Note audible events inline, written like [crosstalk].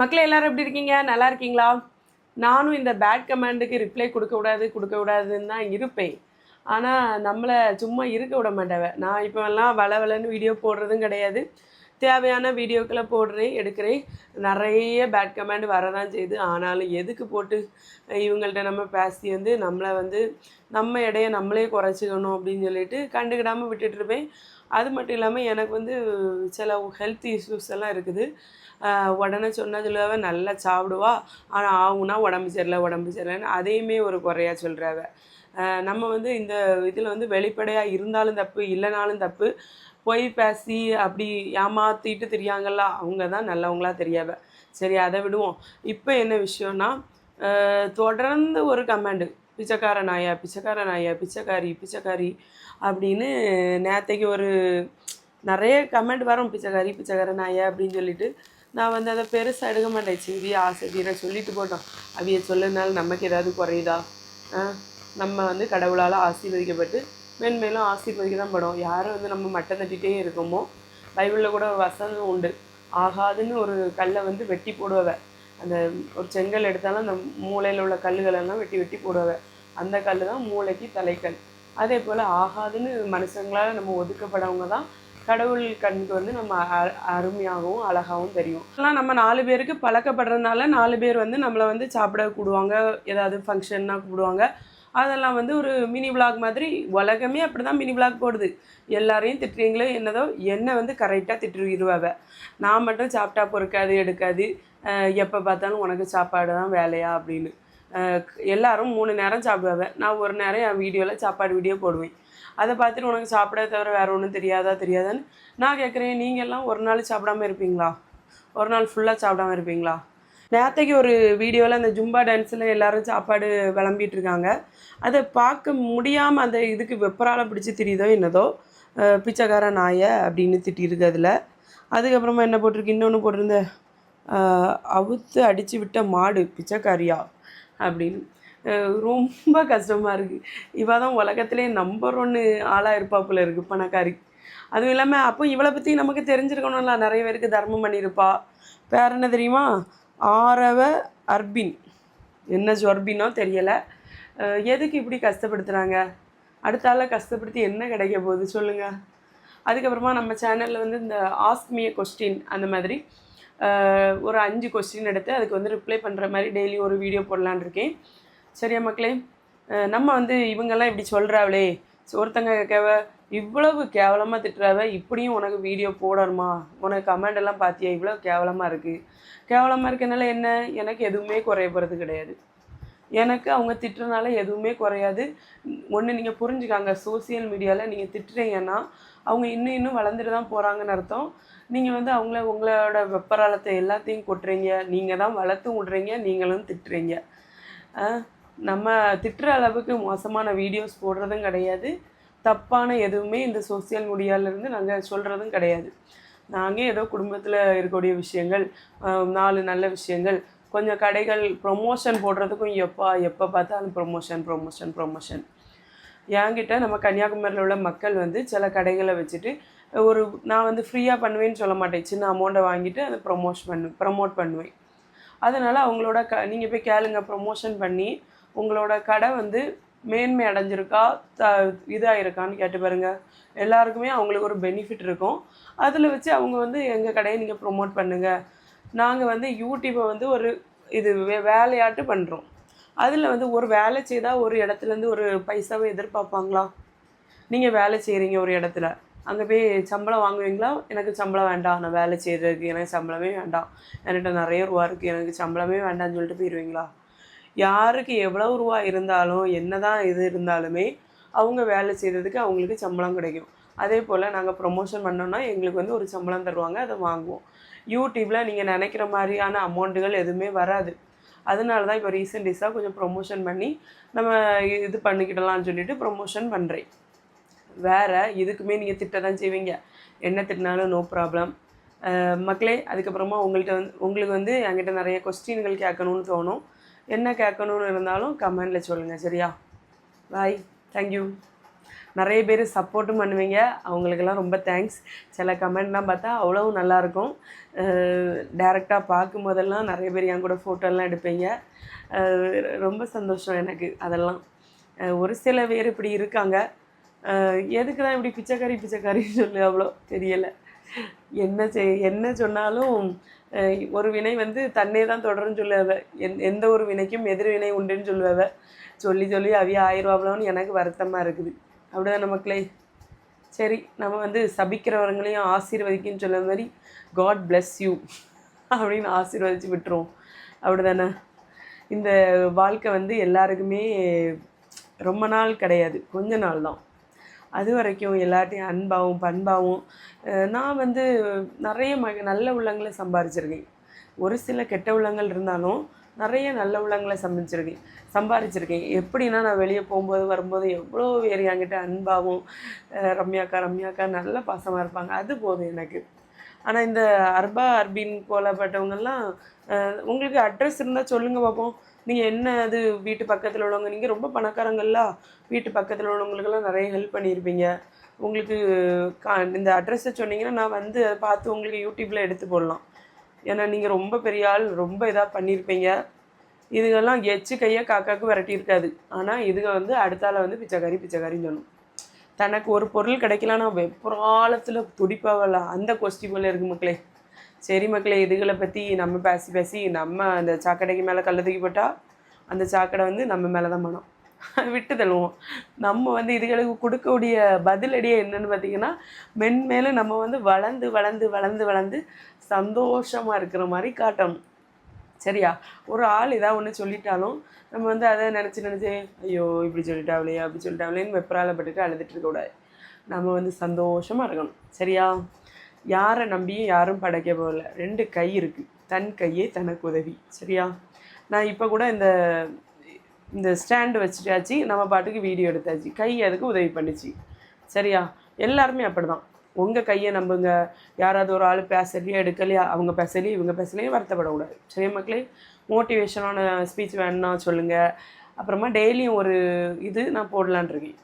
மக்களே எல்லாரும் எப்படி இருக்கீங்க? நல்லா இருக்கீங்களா? நானும் இந்த பேட் கமாண்டுக்கு ரிப்ளை கொடுக்கக்கூடாது கொடுக்கக்கூடாதுன்னு கொடுக்க கூடாதுன்னு தான் இருப்பேன். ஆனால் நம்மளை சும்மா இருக்க விட மாட்டேவ. நான் இப்போ எல்லாம் வள வளன்னு வீடியோ போடுறதும் கிடையாது. தேவையான வீடியோக்களை போடுறேன் எடுக்கிறேன். நிறைய பேட் கமெண்ட் வரதான் செய்யுது ஆனாலும் எதுக்கு போட்டு இவங்கள்ட்ட நம்ம பேசி வந்து நம்மளை வந்து நம்ம இடைய நம்மளே குறைச்சிக்கணும் அப்படின்னு சொல்லிட்டு கண்டுக்கிடாமல் விட்டுட்டு இருப்பேன். அது மட்டும் இல்லாமல் எனக்கு வந்து சில ஹெல்த் இஷ்யூஸ் எல்லாம் இருக்குது. உடனே சொன்னதுலவே நல்லா சாப்பிடுவா. ஆனால் ஆகுனா உடம்பு சரியில்லை உடம்பு சரியில்லைன்னு அதையுமே ஒரு குறையாக சொல்கிறாவ நம்ம வந்து இந்த இதில் வந்து வெளிப்படையாக இருந்தாலும் தப்பு இல்லைனாலும் தப்பு. பொய் பேசி அப்படி ஏமாத்திட்டு தெரியாங்கல்ல அவங்க தான் நல்லவங்களா தெரியாவ. சரி அதை விடுவோம். இப்போ என்ன விஷயம்னா தொடர்ந்து ஒரு கமெண்டு பிச்சைக்கார நாயா பிச்சைக்கார நாயா பிச்சைக்காரி பிச்சைக்காரி அப்படின்னு நேத்தைக்கு ஒரு நிறைய கமெண்ட் வரும். பிச்சைக்காரி பிச்சைக்கார நாயா அப்படின்னு சொல்லிட்டு. நான் வந்து அதை பெருசாக எடுக்க மாட்டேன். சரி ஆசிரியரை சொல்லிட்டு போட்டோம். அவிய சொல்லனால நமக்கு ஏதாவது குறையுதா? நம்ம வந்து கடவுளால் ஆசீர்வதிக்கப்பட்டு மென்மேலும் ஆசீர்வதிக்க தான் படும். யாரும் வந்து நம்ம மட்டம் தட்டிகிட்டே இருக்கோமோ பைபிளில் கூட வசனம் உண்டு. ஆகாதுன்னு ஒரு கல்லை வந்து வெட்டி போடுவவ. அந்த ஒரு செங்கல் எடுத்தாலும் அந்த மூளையில் உள்ள கல்லுகளெல்லாம் வெட்டி வெட்டி போடுவவ. அந்த கல் தான் மூளைக்கு தலைக்கல். அதே போல் ஆகாதுன்னு மனுஷங்களால் நம்ம ஒதுக்கப்படவங்க தான் கடவுள் கண்ணுக்கு வந்து நம்ம அ- அருமையாகவும் அழகாகவும் தெரியும். ஆனால் நம்ம நாலு பேருக்கு பழக்கப்படுறதுனால நாலு பேர் வந்து நம்மளை வந்து சாப்பிட கூடுவாங்க ஏதாவது ஃபங்க்ஷன்னா கூப்பிடுவாங்க அதெல்லாம் வந்து ஒரு மினி விளாக் மாதிரி உலகமே அப்படி தான் மினி விளாக் போடுது. எல்லாரையும் திட்டுறீங்களோ என்னதோ என்னை வந்து கரெக்டாக திட்டுருவாவ நான் மட்டும் சாப்பிட்டா பொறுக்காது எடுக்காது எப்போ பார்த்தாலும் உனக்கு சாப்பாடு தான் வேலையா அப்படின்னு. எல்லாரும் மூணு நேரம் சாப்பிடுவேன் நான் ஒரு நேரம் என் வீடியோவில் சாப்பாடு வீடியோ போடுவேன். அதை பார்த்துட்டு உனக்கு சாப்பிட தவிர வேறு ஒன்றும் தெரியாதா தெரியாதான்னு நான் கேட்குறேன் நீங்கள் எல்லாம் ஒரு நாள் சாப்பிடாம இருப்பீங்களா? ஒரு நாள் ஃபுல்லாக சாப்பிடாம இருப்பீங்களா? நேத்தைக்கு ஒரு வீடியோவில் அந்த ஜும்பா டான்ஸில் எல்லோரும் சாப்பாடு விளம்பிட்டு இருக்காங்க. அதை பார்க்க முடியாமல் அந்த இதுக்கு வெப்பரால பிடிச்சி தெரியுதோ என்னதோ பிச்சைக்கார நாயை அப்படின்னு திட்டிருக்கு அதில். அதுக்கப்புறமா என்ன போட்டிருக்கு? இன்னொன்று போட்டிருந்த அவுத்து அடித்து விட்ட மாடு பிச்சைக்காரியா? அப்படின்னு. ரொம்ப கஷ்டமாக இருக்குது இவள் தான் உலகத்திலே நம்பர் ஒன்று ஆளாக இருப்பாப்புல இருக்குது பணக்காரி. அதுவும் இல்லாமல் அப்போ இவளை பற்றி நமக்கு தெரிஞ்சிருக்கணும்ல. நிறைய பேருக்கு தர்மம் பண்ணியிருப்பா. பேர் என்ன தெரியுமா? ஆரவ அர்பின். என்ன ஜொர்பினோ தெரியலை. எதுக்கு இப்படி கஷ்டப்படுத்துகிறாங்க அடுத்த ஆளை கஷ்டப்படுத்தி என்ன கிடைக்க போகுது? சொல்லுங்கள் அதுக்கப்புறமா நம்ம சேனலில் வந்து இந்த ஆஸ்மிய கொஸ்டின் அந்த மாதிரி ஒரு அஞ்சு கொஸ்டின் எடுத்து அதுக்கு வந்து ரிப்ளை பண்ணுற மாதிரி டெய்லி ஒரு வீடியோ போடலான்னு இருக்கேன். சரியா மக்களே நம்ம வந்து இவங்கெல்லாம் இப்படி சொல்கிறாங்களே ஒருத்தங்க கேவ இவ்வளவு கேவலமாக திட்டுறாவ இப்படியும் உனக்கு வீடியோ போடணுமா? உனக்கு கமெண்ட் எல்லாம் பார்த்தியா இவ்வளோ கேவலமாக இருக்குது கேவலமாக இருக்கனால என்ன? எனக்கு எதுவுமே குறைய போகிறது கிடையாது. எனக்கு அவங்க திட்டுறனால எதுவுமே குறையாது. ஒன்று நீங்கள் புரிஞ்சுக்காங்க சோசியல் மீடியாவில் நீங்கள் திட்டுறீங்கன்னா அவங்க இன்னும் இன்னும் வளர்ந்துட்டு தான் போகிறாங்கன்னு அர்த்தம். நீங்கள் வந்து அவங்கள உங்களோட வெப்பராலத்தை எல்லாத்தையும் கொட்டுறீங்க. நீங்கள் தான் வளர்த்து விட்றீங்க. நீங்களும் திட்டுறீங்க. நம்ம திட்டுற அளவுக்கு மோசமான வீடியோஸ் போடுறதும் கிடையாது. தப்பான எதுவுமே இந்த சோசியல் மீடியாவிலேருந்து நாங்கள் சொல்கிறதும் கிடையாது. நாங்கள் ஏதோ குடும்பத்தில் இருக்கக்கூடிய விஷயங்கள் நாலு நல்ல விஷயங்கள் கொஞ்சம் கடைகள் ப்ரொமோஷன் போடுறதுக்கும் எப்போ எப்போ பார்த்தாலும் ப்ரொமோஷன் ப்ரொமோஷன் ப்ரொமோஷன் என்கிட்ட நம்ம கன்னியாகுமரியில் உள்ள மக்கள் வந்து சில கடைகளை வச்சுட்டு ஒரு நான் வந்து ஃப்ரீயாக பண்ணுவேன்னு சொல்ல மாட்டேன். சின்ன அமௌண்ட்டை வாங்கிட்டு அதை ப்ரொமோஷ் பண்ணு ப்ரமோட் பண்ணுவேன். அதனால் அவங்களோட க நீங்கள் போய் கேளுங்க ப்ரொமோஷன் பண்ணி உங்களோட கடை வந்து மேன்மை அடைஞ்சிருக்கா த இதாக இருக்கான்னு கேட்டு பாருங்கள் எல்லாருக்குமே அவங்களுக்கு ஒரு பெனிஃபிட் இருக்கும். அதில் வச்சு அவங்க வந்து எங்கள் கடையை நீங்கள் ப்ரொமோட் பண்ணுங்கள் நாங்கள் வந்து யூடியூப்பை வந்து ஒரு இது வே வேலையாட்டு பண்ணுறோம் அதில் வந்து ஒரு வேலை செய்தால் ஒரு இடத்துலேருந்து ஒரு பைசாவை எதிர்பார்ப்பாங்களா? நீங்கள் வேலை செய்கிறீங்க ஒரு இடத்துல. அங்கே போய் சம்பளம் வாங்குவீங்களா? எனக்கு சம்பளம் வேண்டாம். நான் வேலை செய்கிறதுக்கு எனக்கு சம்பளமே வேண்டாம். என்கிட்ட நிறைய ரூபா இருக்குது எனக்கு சம்பளமே வேண்டாம்னு சொல்லிட்டு போயிடுவீங்களா யாருக்கு எவ்வளோ ரூபா இருந்தாலும் என்ன தான் இது இருந்தாலுமே அவங்க வேலை செய்கிறதுக்கு அவங்களுக்கு சம்பளம் கிடைக்கும். அதே போல் நாங்கள் ப்ரொமோஷன் பண்ணோம்னா எங்களுக்கு வந்து ஒரு சம்பளம் தருவாங்க. அதை வாங்குவோம். யூடியூப்பில் நீங்கள் நினைக்கிற மாதிரியான அமௌண்ட்டுகள் எதுவுமே வராது. அதனால தான் இப்போ ரீசெண்ட் கொஞ்சம் ப்ரொமோஷன் பண்ணி நம்ம இது பண்ணிக்கிடலாம்னு சொல்லிட்டு ப்ரொமோஷன் பண்ணுறேன் வேறு இதுக்குமே நீங்கள் திட்ட தான் செய்வீங்க. என்ன திட்டினாலும் நோ ப்ராப்ளம் மக்களே அதுக்கப்புறமா உங்கள்கிட்ட வந்து உங்களுக்கு வந்து என்கிட்ட நிறைய கொஸ்டின்கள் கேட்கணும்னு தோணும். என்ன கேட்கணும்னு இருந்தாலும் கமெண்டில் சொல்லுங்கள் சரியா? பாய் தேங்க்யூ நிறைய பேர் சப்போர்ட்டும் பண்ணுவீங்க. அவங்களுக்கெல்லாம் ரொம்ப தேங்க்ஸ் சில கமெண்ட்லாம் பார்த்தா அவ்வளோ நல்லாயிருக்கும் டேரெக்டாக பார்க்கும்போதெல்லாம் நிறைய பேர் என் கூட ஃபோட்டோலாம் எடுப்பீங்க. ரொம்ப சந்தோஷம் எனக்கு அதெல்லாம். ஒரு சில பேர் இப்படி இருக்காங்க. எதுக்கு தான் இப்படி பிச்சைக்காரி பிச்சைக்காரின்னு சொல்லி அவ்வளோ தெரியலை. என்ன செய் என்ன சொன்னாலும் ஒரு வினை வந்து தன்னே தான் தொடரும்னு சொல்லுவவ எந் எந்த ஒரு வினைக்கும் எதிர்வினை உண்டுன்னு சொல்லுவவ சொல்லி சொல்லி அவிய ஆயிரவாங்களோன்னு எனக்கு வருத்தமாக இருக்குது. அப்படிதான் மக்களே சரி நம்ம வந்து சபிக்கிறவங்களையும் ஆசீர்வதிக்குன்னு சொல்ல மாதிரி காட் பிளஸ் யூ அப்படின்னு ஆசீர்வதிச்சு விட்டுருவோம். அப்படிதானே? இந்த வாழ்க்கை வந்து எல்லாருக்குமே ரொம்ப நாள் கிடையாது. கொஞ்ச நாள் தான் அது வரைக்கும் எல்லார்ட்டையும் அன்பாகவும் பண்பாகவும் நான் வந்து நிறைய மக நல்ல உள்ளங்களை சம்பாரிச்சிருக்கேன். ஒரு சில கெட்ட உள்ளங்கள் இருந்தாலும் நிறைய நல்ல உள்ளங்களை சமைச்சிருக்கேன் சம்பாரிச்சிருக்கேன். எப்படின்னா நான் வெளியே போகும்போது வரும்போது எவ்வளோ பேர் என்கிட்ட அன்பாகவும் ரம்யாக்கா ரம்யாக்கா நல்ல பாசமாக இருப்பாங்க. அது போதும் எனக்கு. ஆனால் இந்த அர்பா அர்பின் போலப்பட்டவங்கெல்லாம் உங்களுக்கு அட்ரஸ் இருந்தால் சொல்லுங்கள் பார்ப்போம் நீங்கள் என்ன அது வீட்டு பக்கத்தில் உள்ளவங்க நீங்கள் ரொம்ப பணக்காரங்களா வீட்டு பக்கத்தில் உள்ளவங்களுக்கெல்லாம் நிறைய ஹெல்ப் பண்ணியிருப்பீங்க உங்களுக்கு கா இந்த அட்ரஸை சொன்னீங்கன்னா நான் வந்து அதை பார்த்து உங்களுக்கு யூடியூப்பில் எடுத்து போடலாம். ஏன்னா நீங்கள் ரொம்ப பெரிய ஆள் ரொம்ப இதாக பண்ணியிருப்பீங்க இதுகெல்லாம் எச்சு கையை விரட்டி விரட்டியிருக்காது ஆனால் இதுக வந்து அடுத்தால வந்து பிச்சைக்காரி பிச்சைக்காரின்னு சொல்லணும் தனக்கு ஒரு பொருள் கிடைக்கலன்னா வெப்புறாலத்தில் துடிப்பாவல அந்த கொஸ்டின் போல இருக்கு மக்களே. சரி மக்களே இதுகளை பற்றி நம்ம பேசி பேசி நம்ம அந்த சாக்கடைக்கு மேலே கல்ல தூக்கி போட்டால் அந்த சாக்கடை வந்து நம்ம மேலே தான் மனம். [laughs] விட்டு தள்ளுவோம். நம்ம வந்து இதுகளுக்கு கொடுக்கக்கூடிய பதிலடியே என்னன்னு பார்த்தீங்கன்னா மென்மேலும் நம்ம வந்து வளர்ந்து வளர்ந்து வளர்ந்து வளர்ந்து சந்தோஷமாக இருக்கிற மாதிரி காட்டணும். சரியா? ஒரு ஆள் ஏதாவது ஒன்று சொல்லிட்டாலும் நம்ம வந்து அதை நினச்சி நினச்சி ஐயோ இப்படி சொல்லிட்டாவளே அப்படி சொல்லிட்டாவலேன்னு வெப்பராலப்பட்டுட்டு அழுதுட்டு இருக்கக்கூடாது நம்ம வந்து சந்தோஷமாக இருக்கணும். சரியா? யாரை நம்பியும் யாரும் படைக்க போகல. ரெண்டு கை இருக்குது தன் கையே தனக்கு உதவி. சரியா? நான் இப்போ கூட இந்த இந்த ஸ்டாண்டு வச்சுட்டாச்சு. நம்ம பாட்டுக்கு வீடியோ எடுத்தாச்சு. கை அதுக்கு உதவி பண்ணுச்சு. சரியா? எல்லாருமே அப்படிதான். உங்கள் கையை நம்புங்க. யாராவது ஒரு ஆள் பேசலையா எடுக்கலையா அவங்க பேசலையே இவங்க பேசலையும் வருத்தப்படக்கூடாது. சரி மக்களே? மோட்டிவேஷனான ஸ்பீச் வேணும்னா சொல்லுங்கள் அப்புறமா டெய்லியும் ஒரு இது நான் போடலான் இருக்கேன்.